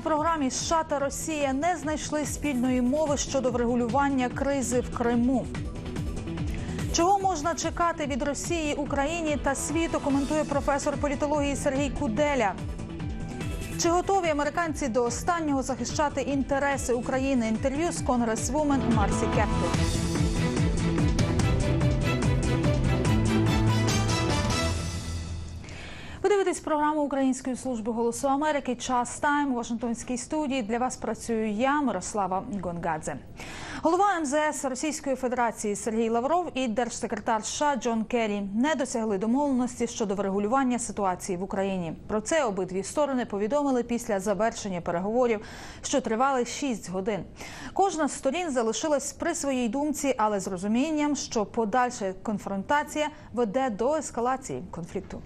програмі США та Росія не знайшли спільної мови щодо врегулювання кризи в Криму. Чого можна чекати від Росії, Україні та світу? Коментує професор політології Сергій Куделя. Чи готові американці до останнього захищати інтереси України? Інтерв'ю з конгресвумен Марсі Кепту. Дивитесь програму Української служби голосу Америки. Час тайм у Вашингтонській студії. Для вас працюю я, Мирослава Гонгадзе. Голова МЗС Російської Федерації Сергій Лавров і держсекретар США Джон Керрі не досягли домовленості щодо врегулювання ситуації в Україні. Про це обидві сторони повідомили після завершення переговорів, що тривали 6 годин. Кожна з сторін залишилась при своїй думці, але з розумінням, що подальша конфронтація веде до ескалації конфлікту.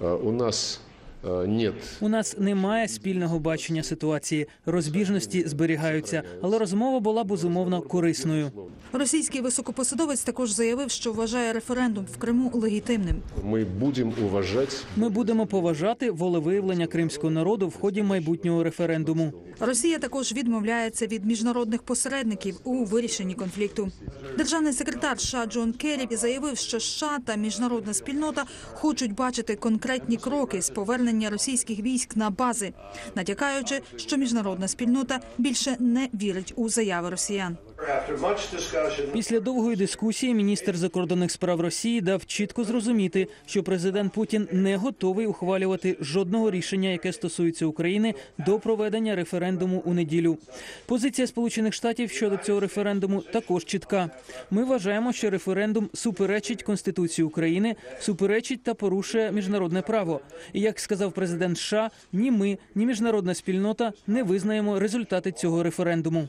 Э, У нас э, нет У нас немає спільного бачення ситуації. Розбіжності зберігаються, але розмова була безумовно корисною. Російський високопосадовець також заявив, що вважає референдум в Криму легітимним. мы будем уважать Ми будемо поважати волевиявлення кримського народу в ході майбутнього референдуму. Росія також відмовляється від міжнародних посередників у вирішенні конфлікту. Державний секретар США Джон Керрі заявив, що США та міжнародна спільнота хочуть бачити конкретні кроки з повернення російських військ на бази, натякаючи, що міжнародна спільнота більше не вірить у заяви росіян. Після довгої дискусії міністр закордонних справ Росії дав чітко зрозуміти, що президент Путін не готовий ухвалювати жодного рішення, яке стосується України, до проведення референдуму у неділю. Позиція Сполучених Штатів щодо цього референдуму також чітка. Ми вважаємо, що референдум суперечить Конституції України, суперечить та порушує міжнародне право. І як сказав президент США, ні ми, ні міжнародна спільнота не визнаємо результати цього референдуму.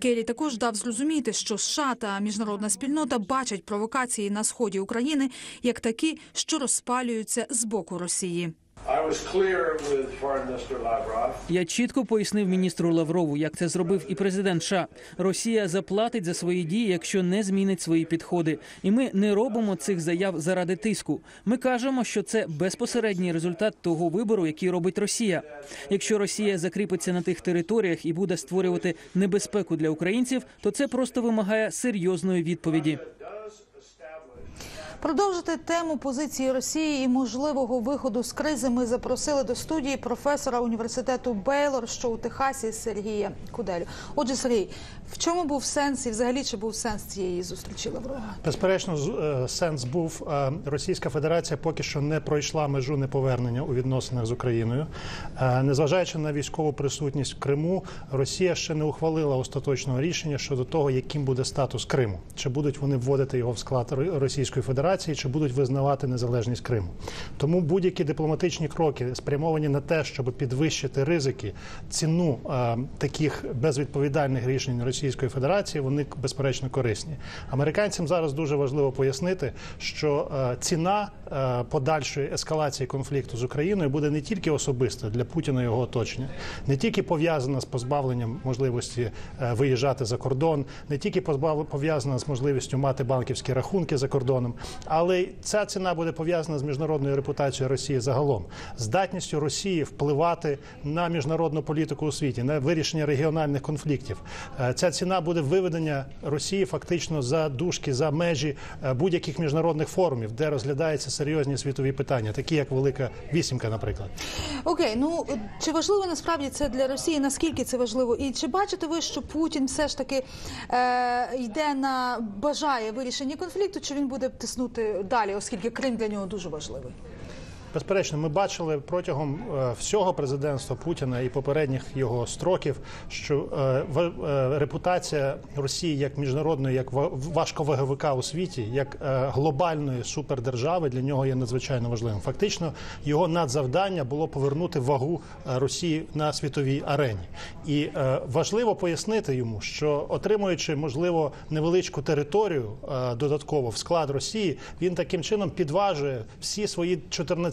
Керрі також дав зрозуміти, що США та міжнародна спільнота бачать провокації на сході України як такі, що розпалюються з боку Росії. Я чітко пояснив міністру Лаврову, як це зробив і президент США. Росія заплатить за свої дії, якщо не змінить свої підходи. І ми не робимо цих заяв заради тиску. Ми кажемо, що це безпосередній результат того вибору, який робить Росія. Якщо Росія закріпиться на тих територіях і буде створювати небезпеку для українців, то це просто вимагає серйозної відповіді. Продовжити тему позиції Росії і можливого виходу з кризи ми запросили до студії професора університету Бейлор, що у Техасі Сергія Куделю. Отже, Сергій, в чому був сенс і взагалі чи був сенс цієї зустрічі Лаврова? Безперечно, е, сенс був е, Російська Федерація поки що не пройшла межу неповернення у відносинах з Україною. Е, Незважаючи на військову присутність в Криму, Росія ще не ухвалила остаточного рішення щодо того, яким буде статус Криму. Чи будуть вони вводити його в склад Російської Федерації, чи будуть визнавати незалежність Криму. Тому будь-які дипломатичні кроки спрямовані на те, щоб підвищити ризики, ціну е, таких безвідповідальних рішень Російської Федерації, вони безперечно корисні. Американцям зараз дуже важливо пояснити, що е, ціна е, подальшої ескалації конфлікту з Україною буде не тільки особиста для Путіна і його оточення, не тільки пов'язана з позбавленням можливості е, виїжджати за кордон, не тільки позбав- пов'язана з можливістю мати банківські рахунки за кордоном, але ця ціна буде пов'язана з міжнародною репутацією Росії загалом, здатністю Росії впливати на міжнародну політику у світі, на вирішення регіональних конфліктів. Е, Ця ціна буде виведення Росії фактично за дужки, за межі е, будь-яких міжнародних форумів, де розглядаються серйозні світові питання, такі як Велика Вісімка, наприклад. Окей, ну чи важливо насправді це для Росії? Наскільки це важливо? І чи бачите ви, що Путін все ж таки е, йде на бажає вирішення конфлікту, чи він буде тиснути далі, оскільки Крим для нього дуже важливий? Безперечно, ми бачили протягом е, всього президентства Путіна і попередніх його строків, що е, е, репутація Росії як міжнародної, як ва- важковаговика у світі, як глобальної супердержави для нього є надзвичайно важливим. Фактично, його надзавдання було повернути вагу Росії на світовій арені. І важливо пояснити йому, що отримуючи можливо невеличку територію додатково в склад Росії, він таким чином підважує всі свої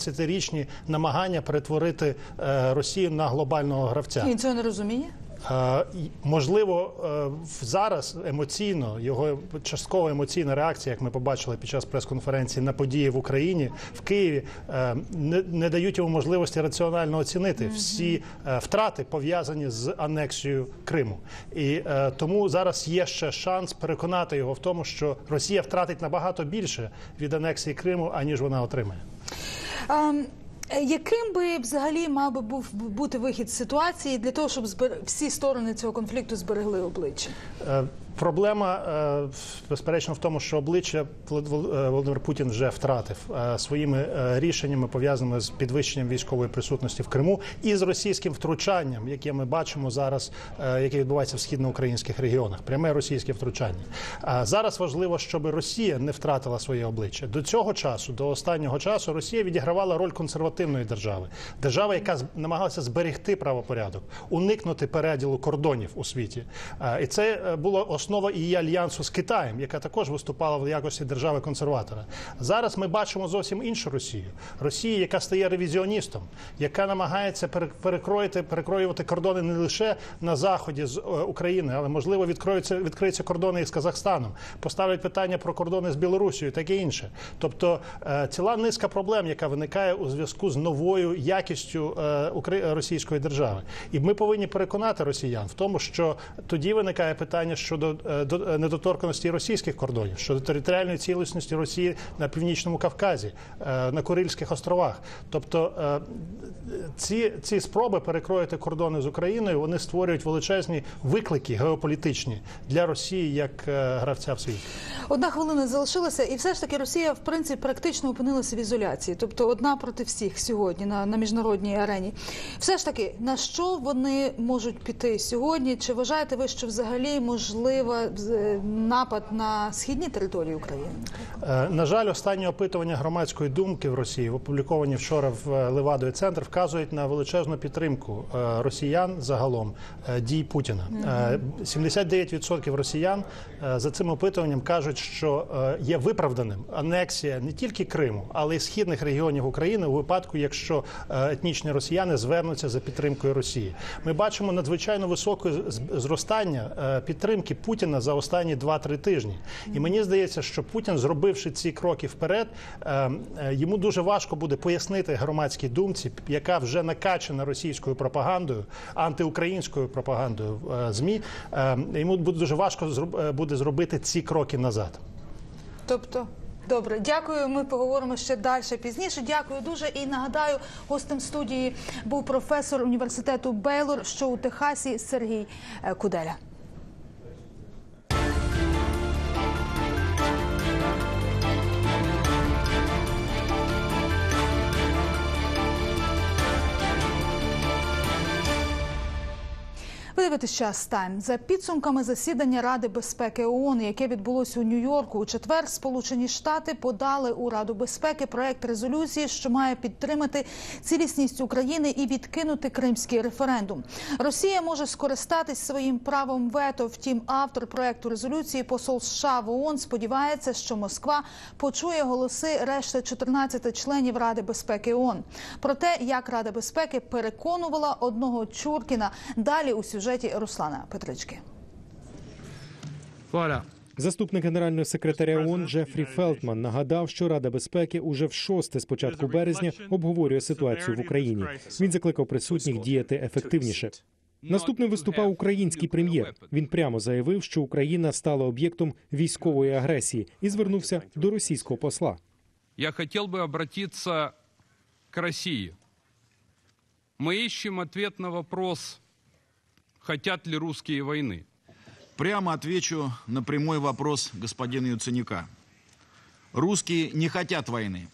14-річні намагання перетворити е, Росію на глобального гравця. Він цього не розуміє? Е, Можливо, е, зараз емоційно його частково емоційна реакція, як ми побачили під час прес-конференції на події в Україні в Києві, не, не дають йому можливості раціонально оцінити всі втрати пов'язані з анексією Криму. І тому зараз є ще шанс переконати його в тому, що Росія втратить набагато більше від анексії Криму, аніж вона отримає. Е, Яким би взагалі мав би був бути вихід з ситуації для того, щоб збер- всі сторони цього конфлікту зберегли обличчя? Проблема е, безперечно в тому, що обличчя е, Володимир Путін вже втратив е, своїми рішеннями, пов'язаними з підвищенням військової присутності в Криму і з російським втручанням, яке ми бачимо зараз, яке відбувається в східноукраїнських регіонах. Пряме російське втручання. Зараз важливо, щоб Росія не втратила своє обличчя. До цього часу, до останнього часу, Росія відігравала роль консервативної держави, держави, яка намагалася зберегти правопорядок, уникнути переділу кордонів у світі. І це було основа її альянсу з Китаєм, яка також виступала в якості держави консерватора. Зараз ми бачимо зовсім іншу Росію. Росію, яка стає ревізіоністом, яка намагається пере- перекроїти, перекроювати кордони не лише на заході з е, України, але можливо відкроються відкриються кордони із Казахстаном, поставлять питання про кордони з Білорусією, таке інше. Тобто е, ціла низка проблем, яка виникає у зв'язку з новою якістю е, російської держави, і ми повинні переконати росіян в тому, що тоді виникає питання щодо до- недоторканості російських кордонів, щодо територіальної цілісності Росії на північному Кавказі, е, на Курильських островах. Тобто е, ці, ці спроби перекроїти кордони з Україною вони створюють величезні виклики геополітичні для Росії як е, гравця в світі. Одна хвилина залишилася, і все ж таки Росія в принципі практично опинилася в ізоляції, тобто одна проти всіх сьогодні на, на міжнародній арені. Все ж таки, на що вони можуть піти сьогодні? Чи вважаєте ви, що взагалі можлива е, напад на східні території України? Е, На жаль, останні опитування громадської думки в Росії, опубліковані вчора в е, Левадові центр, вказують на величезну підтримку росіян загалом дій Путіна. Е, 79% росіян за цим опитуванням кажуть, що є виправданим анексія не тільки Криму, але й східних регіонів України у випадку, якщо етнічні росіяни звернуться за підтримкою Росії. Ми бачимо надзвичайно високе зростання підтримки Путіна за останні 2-3 тижні. І мені здається, що Путін, зробивши ці кроки вперед, е, е, йому дуже важко буде пояснити громадській думці, яка вже накачана російською пропагандою, антиукраїнською пропагандою е, змі. Йому буде дуже важко буде зробити ці кроки назад. Тобто. Добре, дякую. Ми поговоримо ще далі пізніше. Дякую дуже. І нагадаю, гостем студії був професор університету Бейлор, що у Техасі Сергій Куделя. Дивитесь час тайм за підсумками засідання Ради безпеки ООН, яке відбулося у Нью-Йорку. У четвер Сполучені Штати подали у Раду безпеки проект резолюції, що має підтримати цілісність України і відкинути кримський референдум. Росія може скористатись своїм правом вето. Втім, автор проекту резолюції, посол США в ООН, сподівається, що Москва почує голоси решти 14 членів Ради безпеки ООН. Про те, як Рада безпеки переконувала одного Чуркіна, далі у сюжеті Руслана Петрички. Voilà. Заступник генерального секретаря ООН Джефрі Фелтман нагадав, що Рада безпеки уже в шосте з початку березня обговорює ситуацію в Україні. Він закликав присутніх діяти ефективніше. Наступним виступав український прем'єр. Він прямо заявив, що Україна стала об'єктом військової агресії і звернувся до російського посла. Я хотел бы обратиться к России. Мы ищем ответ на вопрос, хотят ли русские войны. Прямо отвечу на прямой вопрос господина Яценюка. Русские не хотят войны.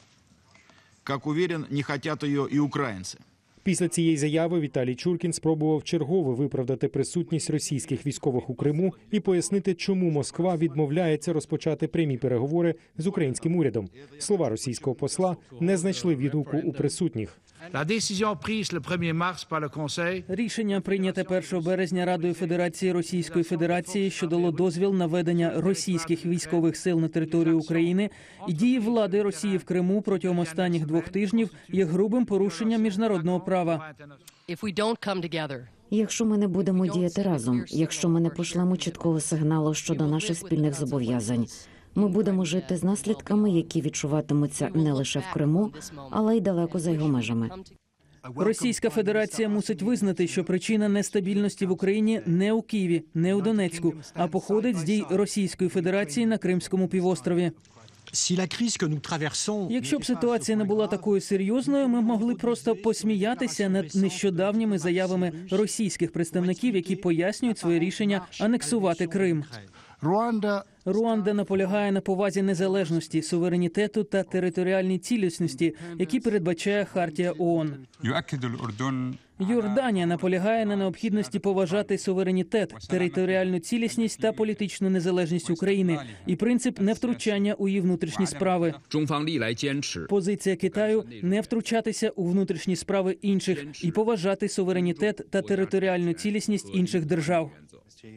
Как уверен, не хотят ее и украинцы. Після цієї заяви Віталій Чуркін спробував чергове виправдати присутність російських військових у Криму і пояснити, чому Москва відмовляється розпочати прямі переговори з українським урядом. Слова російського посла не знайшли відгуку у присутніх. La décision prise le 1er mars par le Conseil Рішення прийняте 1 березня Радою Федерації Російської Федерації, що дало дозвіл на ведення російських військових сил на територію України і дії влади Росії в Криму протягом останніх двох тижнів є грубим порушенням міжнародного права. If we don't Якщо ми не будемо діяти разом, якщо ми не пошлемо чіткого сигналу щодо наших спільних зобов'язань, ми будемо жити з наслідками, які відчуватимуться не лише в Криму, але й далеко за його межами. Російська Федерація мусить визнати, що причина нестабільності в Україні не у Києві, не у Донецьку, а походить з дій Російської Федерації на Кримському півострові. Якщо б ситуація не була такою серйозною, ми могли просто посміятися над нещодавніми заявами російських представників, які пояснюють своє рішення анексувати Крим. Руанда Руанда наполягає на повазі незалежності, суверенітету та територіальній цілісності, які передбачає хартія ООН. Йорданія наполягає на необхідності поважати суверенітет, територіальну цілісність та політичну незалежність України і принцип невтручання у її внутрішні справи. позиція Китаю не втручатися у внутрішні справи інших і поважати суверенітет та територіальну цілісність інших держав.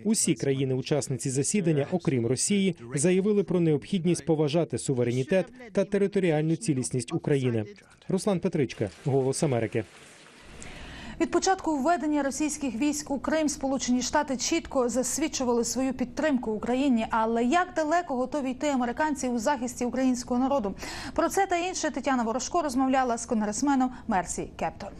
Усі країни-учасниці засідання, окрім Росії заявили про необхідність поважати суверенітет та територіальну цілісність України. Руслан Петричка, Голос Америки. Від початку введення російських військ у Крим Сполучені Штати чітко засвідчували свою підтримку Україні. Але як далеко готові йти американці у захисті українського народу? Про це та інше Тетяна Ворожко розмовляла з конгресменом Мерсі Кептон.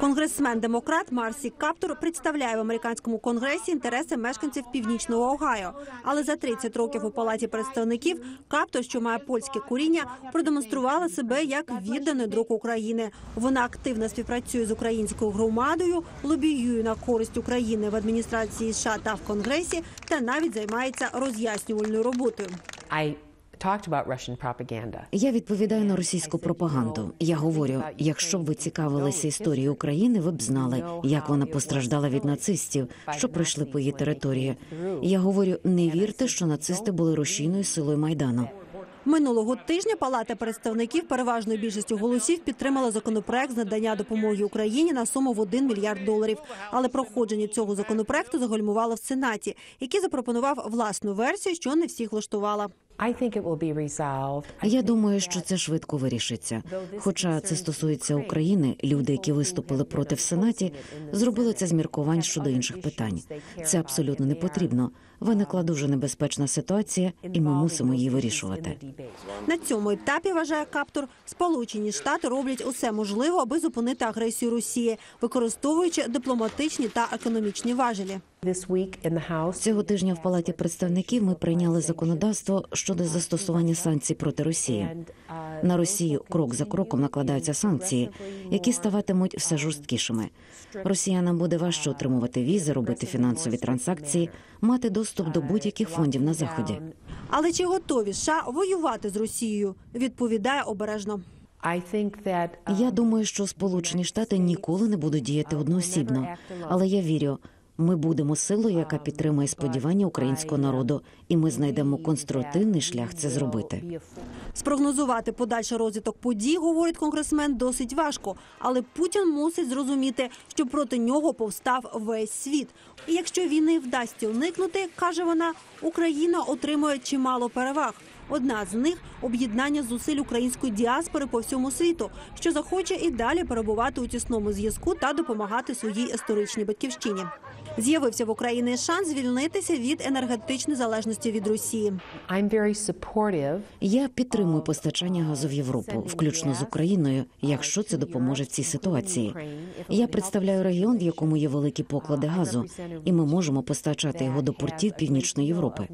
Конгресмен демократ Марсі Каптур представляє в американському конгресі інтереси мешканців північного Огайо. Але за 30 років у палаті представників Каптур, що має польське коріння, продемонструвала себе як відданий друг України. Вона активно співпрацює з українською громадою, лобіює на користь України в адміністрації США та в конгресі, та навіть займається роз'яснювальною роботою. Я відповідаю на російську пропаганду. Я говорю: якщо б ви цікавилися історією України, ви б знали, як вона постраждала від нацистів, що пройшли по її території. Я говорю: не вірте, що нацисти були рушійною силою майдану. Минулого тижня Палата представників переважною більшістю голосів підтримала законопроект з надання допомоги Україні на суму в 1 мільярд доларів. Але проходження цього законопроекту загальмувало в Сенаті, який запропонував власну версію, що не всіх влаштувала. Я думаю, що це швидко вирішиться. Хоча це стосується України, люди, які виступили проти в сенаті, зробили це з міркувань щодо інших питань. Це абсолютно не потрібно. Виникла дуже небезпечна ситуація, і ми мусимо її вирішувати. На цьому етапі вважає Каптур, Сполучені Штати роблять усе можливе, аби зупинити агресію Росії, використовуючи дипломатичні та економічні важелі. Цього тижня в палаті представників ми прийняли законодавство щодо застосування санкцій проти Росії. На Росію крок за кроком накладаються санкції, які ставатимуть все жорсткішими. Росіянам буде важче отримувати візи, робити фінансові транзакції, мати доступ до будь-яких фондів на заході. Але чи готові США воювати з Росією? Відповідає обережно. Я думаю, що Сполучені Штати ніколи не будуть діяти одноосібно, але я вірю. Ми будемо силою, яка підтримує сподівання українського народу, і ми знайдемо конструктивний шлях це зробити. Спрогнозувати подальший розвиток подій, говорить конгресмен, досить важко. Але Путін мусить зрозуміти, що проти нього повстав весь світ. І якщо війни вдасться уникнути, каже вона, Україна отримує чимало переваг. Одна з них об'єднання зусиль української діаспори по всьому світу, що захоче і далі перебувати у тісному зв'язку та допомагати своїй історичній батьківщині. З'явився в Україні шанс звільнитися від енергетичної залежності від Росії. Я підтримую постачання газу в Європу, включно з Україною, якщо це допоможе в цій ситуації. Я представляю регіон, в якому є великі поклади газу, і ми можемо постачати його до портів Північної Європи.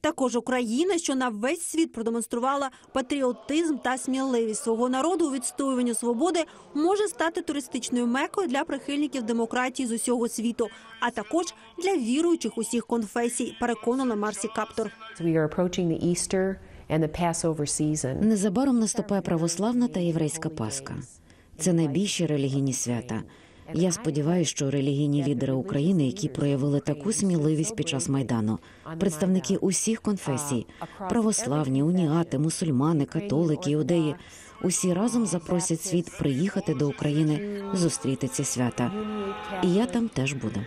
Також Україна, що на весь світ продемонструвала патріотизм та сміливість свого народу у відстоюванні свободи, може стати туристичною мекою для прихильників демократії з усього світу, а також для віруючих усіх конфесій. Переконана Марсі Каптор. Незабаром наступає православна та єврейська Пасха. Це найбільші релігійні свята. Я сподіваюся, що релігійні лідери України, які проявили таку сміливість під час майдану, представники усіх конфесій православні, уніати, мусульмани, католики, іудеї, усі разом запросять світ приїхати до України, зустріти ці свята. І я там теж буду.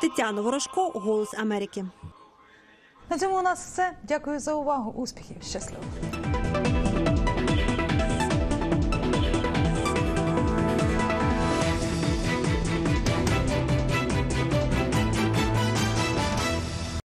Тетяна Ворожко, Голос Америки. На цьому у нас все. Дякую за увагу. Успіхів. Щасливо.